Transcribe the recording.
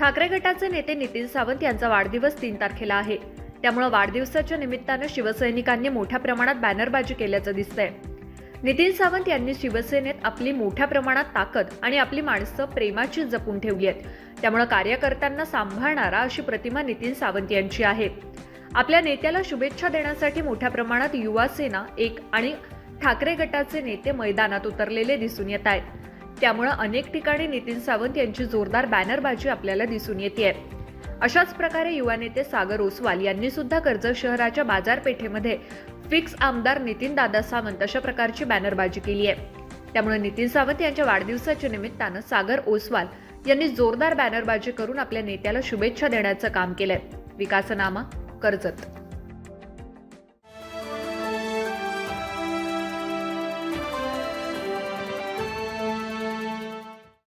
ठाकरे गटाचे नेते नितीन सावंत यांचा वाढदिवस तीन तारखेला आहे. त्यामुळे वाढदिवसाच्या निमित्तानं शिवसैनिकांनी मोठ्या प्रमाणात बॅनरबाजी केल्याचं दिसतंय. नितीन सावंत यांनी शिवसेनेत आपली मोठ्या प्रमाणात ताकद आणि आपली माणसं प्रेमाची जपून ठेवली आहेत. त्यामुळे कार्यकर्त्यांना सांभाळणारा अशी प्रतिमा नितीन सावंत यांची आहे. आपल्या नेत्याला शुभेच्छा देण्यासाठी मोठ्या प्रमाणात युवा सेना एक आणि ठाकरे गटाचे नेते मैदानात उतरलेले दिसून येत आहेत. त्यामुळं अनेक ठिकाणी नितीन सावंत यांची जोरदार बॅनरबाजी आपल्याला दिसून येते अशाच प्रकारे युवा नेते सागर ओसवाल यांनी सुद्धा कर्जत शहराच्या बाजारपेठेमध्ये फिक्स आमदार नितीन दादा सावंत अशा प्रकारची बॅनरबाजी केली आहे. त्यामुळे नितीन सावंत यांच्या वाढदिवसाच्या निमित्तानं सागर ओसवाल यांनी जोरदार बॅनरबाजी करून आपल्या नेत्याला शुभेच्छा देण्याचं काम केलंय. विकासनामा कर्जत.